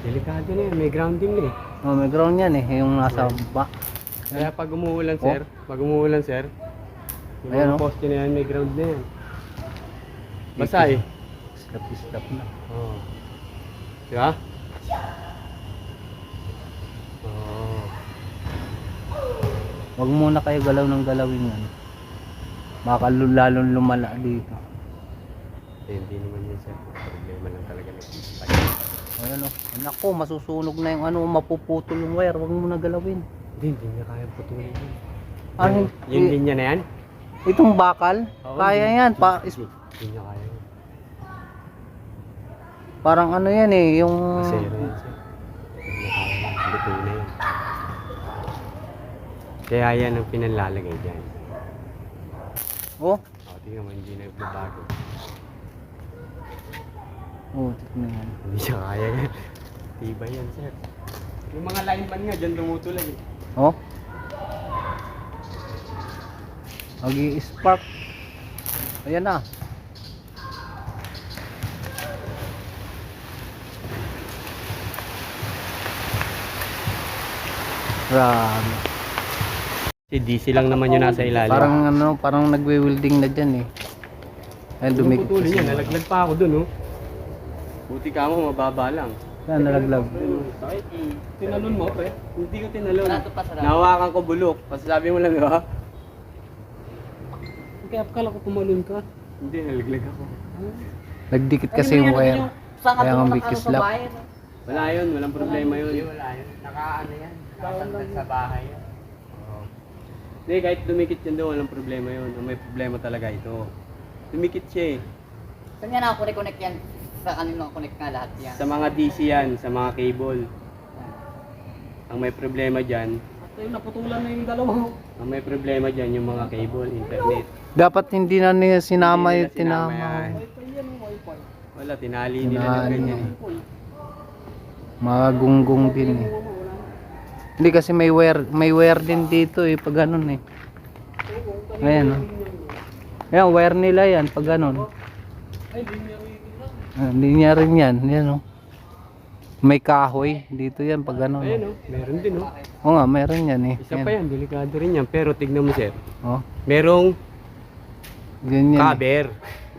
Delikado na yan, may grounding na eh. Oh, may ground yan eh, yung nasa ba. Kaya pag umuulan, sir, pag umuulan, sir, yung Ayan, mga oh. poste na yan, may ground na yan. Basa eh. Slap-slap na. Oo. Di ba? Oo. Huwag muna kayo galaw ng galawin yan. Baka lu- lalong lumala dito. Eh, hindi naman yan, sir. Problema lang talaga ng ispay. Ayan oh. Naku, masusunog na yung ano, mapuputol yung wire. Huwag mo na galawin. Hindi, hindi niya kaya putulin yun. Ano, Yung- Yung i- linya na yan? Itong bakal, Oo, kaya hindi. yan. Pa, is- Hindi niya kaya yun. parang ano yan eh, yung... Masero yan, sir. Hindi niya kaya yan. Luto na yan. Kaya yan ang pinanlalagay dyan. Oh, O, tingnan mo, hindi na babago. oh, tignan yan. Hindi siya kaya yan. Tiba yan, sir. Yung mga lineman nga, dyan tumutulay. eh. Oh. Agi-spark. Ayan na. Grabe. Si DC lang naman yung nasa ilalim. Parang ano, parang nagwe-welding na dyan eh. Ayun, dumikit Putulin yan, nalaglag pa ako dun, oh. Buti ka mo, mababa lang. Yan, nalaglag. Ay, tinalon mo, pre. Hindi ko tinalon. Nahawakan ko bulok. Pasasabi mo lang, di ba? Kaya akala ko tumalon ka. Hindi, nalaglag ako. Nagdikit kasi yung wire. Kaya nga may kislap. Wala yun, walang problema yun. wala yun. Nakaano yan. Nakasandal sa bahay yan. Hindi, kahit dumikit yun doon, walang problema yun. May problema talaga ito. Dumikit siya eh. Saan yan ako connect yan? Sa kanino connect nga lahat yan? Sa mga DC yan, sa mga cable. Ang may problema dyan, Ito yung naputulan na yung dalawa. ang may problema dyan yung mga cable, internet. Dapat hindi na niya sinama Hindi yung nila sinama tinama. yan. Wala, tinali nila Tinali. ng ganyan eh. Magunggong din eh. Hindi kasi may wire, may wire din dito eh pag ganun eh. Ayan oh. Ayan, wire nila yan pag ganun. Ah, linya rin yan. Yan oh. May kahoy dito yan pag ganun. Ayun oh, meron din oh. Oo nga, meron yan eh. Isa pa yan, delikado rin yan. Pero tignan mo sir, Oh, merong ganyan. eh. cover.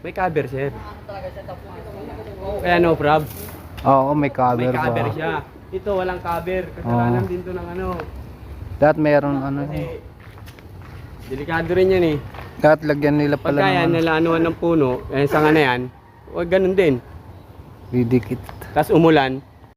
May cover sir. Kaya no, Prab. Oo, may cover, May cover pa. siya. Ito, walang cover. Kasalanan Oo. din to ng ano. Dapat meron ano eh. Kasi, delikado rin yan eh. Dapat lagyan nila pala Pagka yan, ng ano, ng puno, eh, sanga na yan, huwag ganun din. didikit. Tapos umulan,